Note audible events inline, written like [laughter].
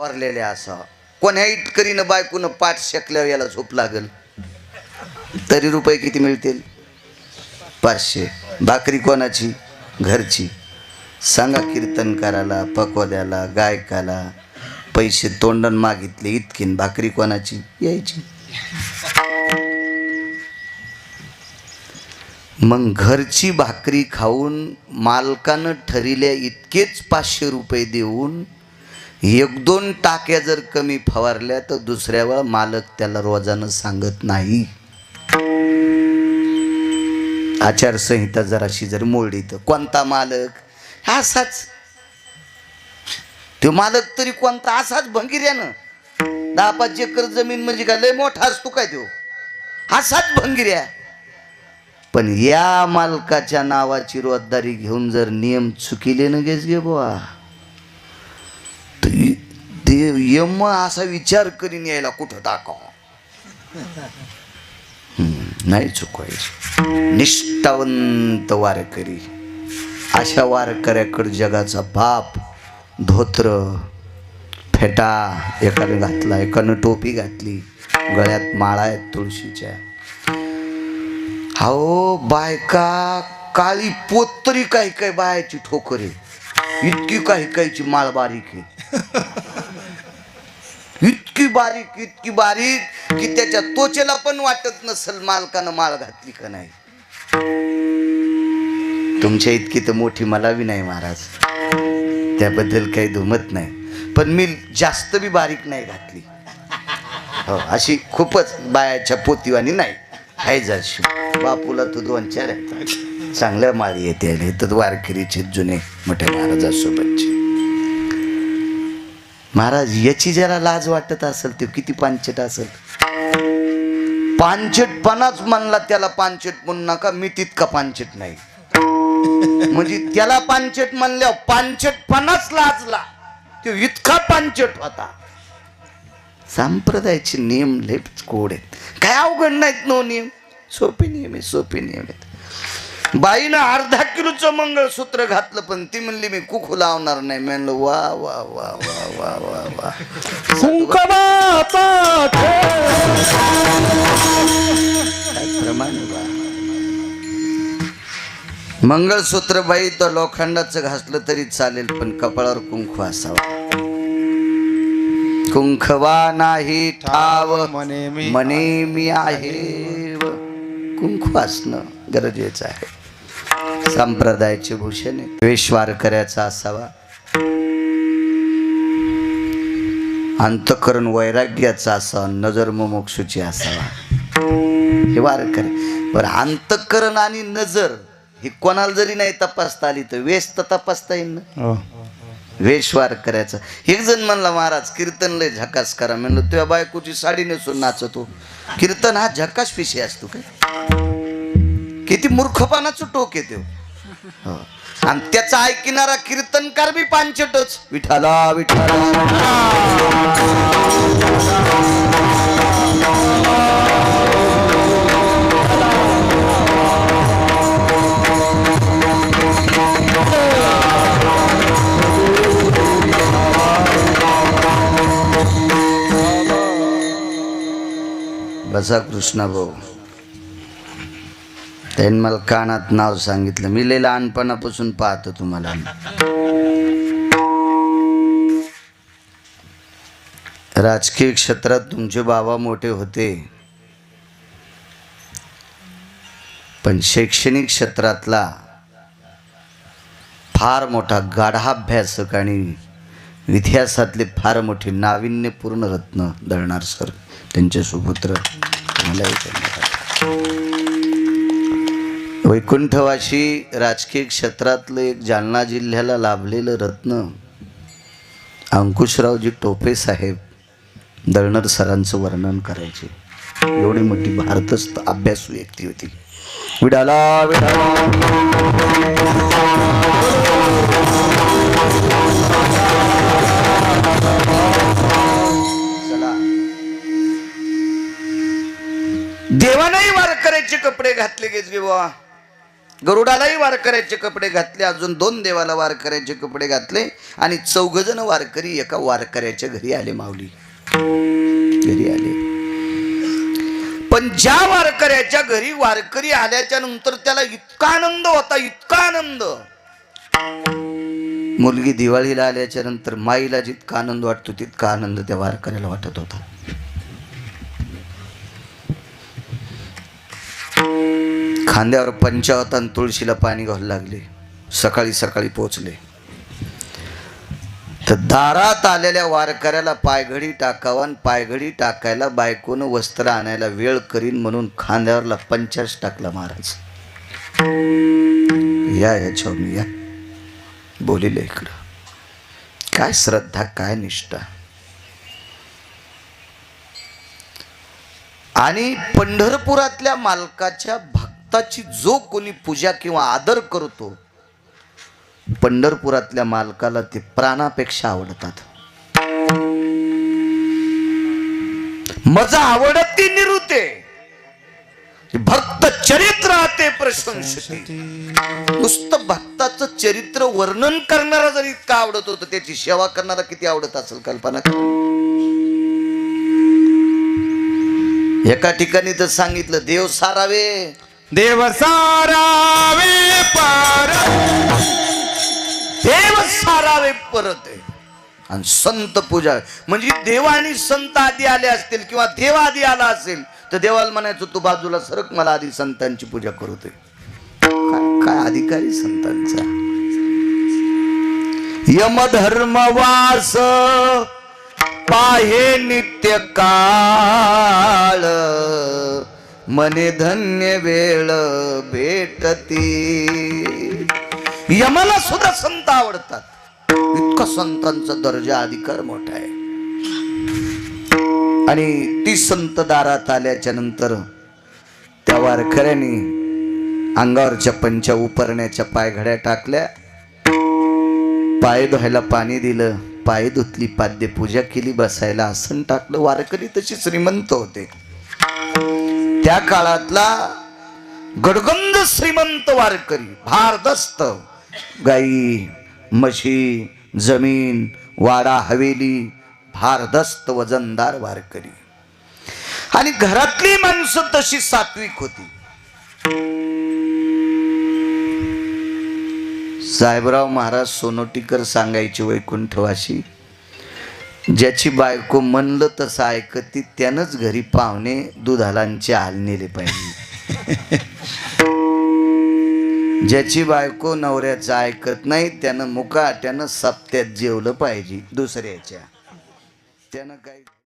वरलेल्या असा. कोण्या इटकरीनं बायकोनं पाठ शेकल्यावर याला झोप लागल? तरी रुपये किती मिळतील? पाचशे. भाकरी कोणाची? घरची. सांगा कीर्तन करायला पकवाद्याला गायकाला. पैसे तोंडण मागितले इतकीन. भाकरी कोणाची? यायची. मग घरची भाकरी खाऊन मालकानं ठरिल्या इतकेच पाचशे रुपये देऊन एक दोन टाक्या जर कमी फवारल्या तर दुसऱ्या वेळा मालक त्याला रोजानं सांगत नाही. आचारसंहिता जराशी जर मोडली तर कोणता मालक? असाच. तो मालक तरी कोणता? असाच भंगिऱ्यानं. दहा पाच एकर जमीन म्हणजे काय लय मोठा असतो काय तो? असाच भंगिऱ्या. पण या मालकाच्या नावाची रोजदारी घेऊन जर नियम चुकिले न गेस गे बुवा. यम असा विचार करीन यायला कुठं टाकाव नाही चुकवायची. निष्ठावंत वारकरी. अशा वारकऱ्याकडे जगाचा बाप धोत्र फेटा एकानं घातला एकानं टोपी घातली गळ्यात माळा आहेत तुळशीच्या. अहो बायका काळी पोतरी काही काही बायाची ठोकरे इतकी काही काहीची माळ बारीक आहे बारीक इतकी बारीक की त्याच्या त्वचेला पण वाटत नसल मालकानं माळ घातली का नाही. तुमच्या इतकी तर मोठी मला बी नाही महाराज. त्याबद्दल काही दुमत नाही. पण मी जास्त बी बारीक नाही घातली. हो अशी खूपच बायाच्या पोतीवानी नाही. आहे जरशी. बापूला तू दोन चार चांगल्या माळी येते आणि तर वारकरीचे जुने मोठ्या महाराजासोबतचे. महाराज याची जरा लाज वाटत असेल ते किती पानचट असेल. पानचटपणाच म्हणला त्याला पानचट म्हणू नका मी तितका पांचट नाही. [laughs] म्हणजे त्याला पानचट म्हणल्यावर पानचटपणाच लाजला. तो इतका पांचट होता. संप्रदायाचे नियम लेच कोड आहेत. काय अवघड नाहीत नो नियम? सोपे नियम आहे सोपे नियम आहेत. बाईनं अर्धा किलोचं मंगळसूत्र घातलं पण ती म्हणली मी कुकू लावणार नाही. म्हणलं वा वा वा वा वा वा वा. कुंकवाचा प्रमाण बा. मंगळसूत्र बाई तर लोखंडाचं घासलं तरी चालेल पण कपाळावर कुंकू असावा. कुंखवा नाही ठाव मने मी आहे. व कुंकू असणं गरजेचं आहे. संप्रदायाचे भूषण आहे वेशवार करायचा असावा. अंतकरण वैराग्याचा असावा नजर मोक्षूची असावा. हे वारकर. बरं अंतकरण आणि नजर हे कोणाला जरी नाही तपासता आली तर वेश तर तपासता येईल ना? हो. वेश वार करायचं एक जण म्हणला महाराज कीर्तन लय झकास करा. म्हणलं तुझ्या बायकोची साडी नेसून नाचतो. कीर्तन हा झकास विषय असतो काय? किती मूर्खपणाचं टोक येते. आणि त्याचा ऐकणारा कीर्तनकार बी पांचटच विठाला विठाला बसा कृष्णा भाऊ. त्यांनी मला कानात नाव सांगितलं. मी लय लहानपणापासून पाहतो तुम्हाला. राजकीय क्षेत्रात तुमचे बाबा मोठे होते. पण शैक्षणिक क्षेत्रातला फार मोठा गाढाभ्यासक आणि इतिहासातले फार मोठे नाविन्यपूर्ण रत्न दळणार सर त्यांचे सुपुत्र मला वैकुंठवाशी राजकीय क्षेत्रातलं एक जालना जिल्ह्याला लाभलेलं रत्न अंकुशरावजी टोपे साहेब दळणर सरांचं वर्णन करायचे. एवढी मोठी भारतस्थ अभ्यासू व्यक्ती होती. विडाला विडाला. चला. देवानाही वारकऱ्याचे कपडे घातले गेजगे बुवा गरुडालाही वारकऱ्याचे कपडे घातले अजून दोन देवाला वारकऱ्याचे कपडे घातले आणि चौघजण वारकरी एका वारकऱ्याच्या घरी आले माऊली. घरी आले. पण ज्या वारकऱ्याच्या घरी वारकरी आल्याच्यानंतर त्याला इतका आनंद होता इतका आनंद. मुलगी दिवाळीला आल्याच्यानंतर माईला जितका आनंद वाटतो तितका आनंद त्या वारकऱ्याला वाटत होता. खांद्यावर पंचावत आणि तुळशीला पाणी घालू लागले. सकाळी सकाळी पोचले. तर दारात आलेल्या वारकऱ्याला पायघडी टाकावा आणि पायघडी टाकायला बायकोनं वस्त्र आणायला वेळ करीन म्हणून खांद्यावरला पंचर्स टाकला महाराज. या याच्यावर मी या. बोलिले इकडं. काय श्रद्धा काय निष्ठा. आणि पंढरपुरातल्या मालकाच्या भक्ताची जो कोणी पूजा किंवा आदर करतो पंढरपुरातल्या मालकाला ते प्राणापेक्षा आवडतात. मजा आवडत ती निरुते. भक्त चरित्र ते प्रशंसते. नुसतं भक्ताचं चरित्र वर्णन करणारा जर इतका आवडत होतं त्याची सेवा करणारा किती आवडत असेल कल्पना एका ठिकाणी तर सांगितलं देव सारावे देव सारावे पार देव सारावे परत आहे. आणि संत पूजा म्हणजे देव आणि संत आधी आले असतील किंवा देव आधी आला असेल तर देवाला म्हणायचं तू बाजूला सरक मला आधी संतांची पूजा करू दे. काय काय अधिकारी संतांचा? यमधर्मवास पाहे नित्य काळ. मने धन्य वेळ भेटती. यमाला सुद्धा संत आवडतात. इतकं संतांचा दर्जा अधिकार मोठा आहे. आणि ती संत दारात आल्याच्यानंतर त्या वारकऱ्यांनी अंगावरच्या पंचा उपरण्याच्या पायघड्या टाकल्या. पाय धुवायला पाणी दिलं. पाय धुतली पाद्य पूजा केली बसायला आसन टाकलं. वारकरी तशी श्रीमंत होते. त्या काळातला गडगंध श्रीमंत वारकरी भारदस्त गाई म्हशी जमीन वाडा हवेली भारदस्त वजनदार वारकरी. आणि घरातली माणसं तशी सात्विक होती. साहेबराव महाराज सोनोटीकर सांगायचे वैकुंठवाशी ज्याची बायको म्हणलं तसं ऐकती त्यानंच घरी पाहुणे दुधालांचे हाल नेले पाहिजे. [laughs] ज्याची बायको नवऱ्याचं ऐकत नाही त्यानं मुका त्यानं सप्त्यात जेवलं पाहिजे दुसऱ्याच्या. त्यानं काही